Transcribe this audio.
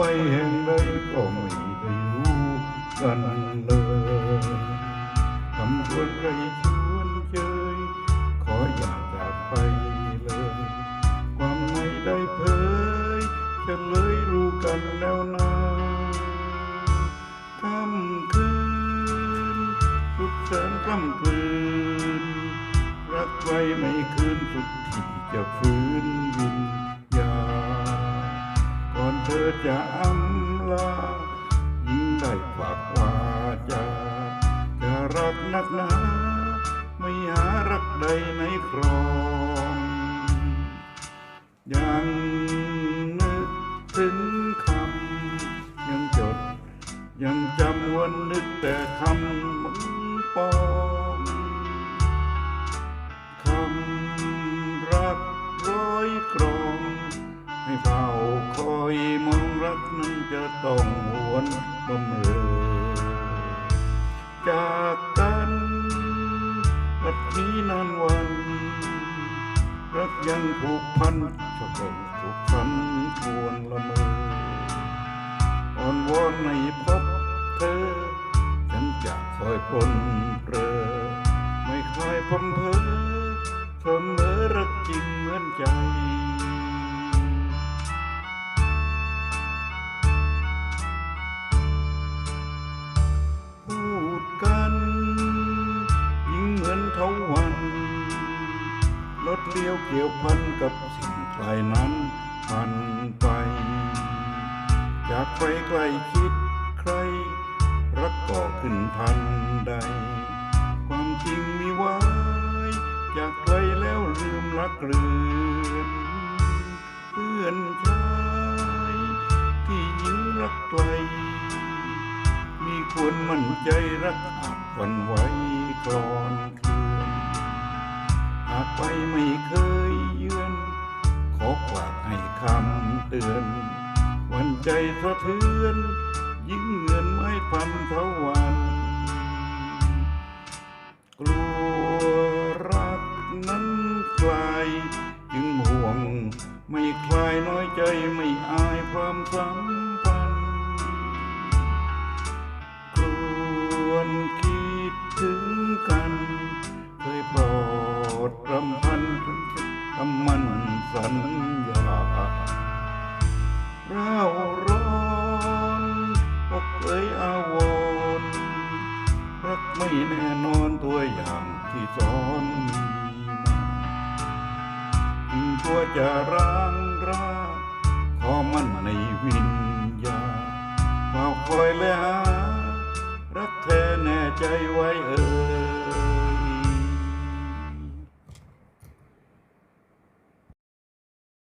ไปแห่งใดก็ไม่ได้รู้กันเลยคำชวนใครชวนเชยขออย่าจากไปเลย ความไม่ได้เผยจะเลยรู้กันแล้วนะค่ำคืนสุดแสนค่ำคืน รักไว้ไม่คืนสุดที่จะฟื้น จะอำลายิ่งได้ฝากวาจาจะรักนักหนาไม่หารักใดในครองยังนึกถึงคำยังจด ยังจำวันนึกแต่คำมึงปอง นั้นจะต้องหวนบำเรอจากกันบัดนี้นานวันรักยังผูกพันชอบเป็นผูกพันควรละเมออ่อนวอนในพบเธอ ฉันจะคอยพลเรอไม่คลายพมเพอ รถเลี้ยวเกี่ยวพันกับสิ่งใครนั้นพันไป อยากไปใกล้คิดใคร รักก็ขึ้นทันใด ความจริงมีไว้จากไกลแล้วลืมรักเรือนเพื่อนชายที่ยิ่งรักไกล มีควรมั่นใจรักอาจวันไหวกลอนเคลื่อนหากไปไม่ ใจสะเทือน ยิ่งเงินไม่พันเทวัน กลัวรักนั้นไกลายจึงห่วงไม่คลายน้อยใจไม่อายความสัมพันธ์ครวนคิดถึงกัน เคยโปรดรำพันคำมันสัญญา ราร้อนอกเอ่ยอาวรรักไม่แน่นอนตัวอย่างที่สอนมีมาถึงตัวจะร้างราขอมันในวิญญาเฝ้าคอยและหารักแท้แน่ใจไว้เอ่ย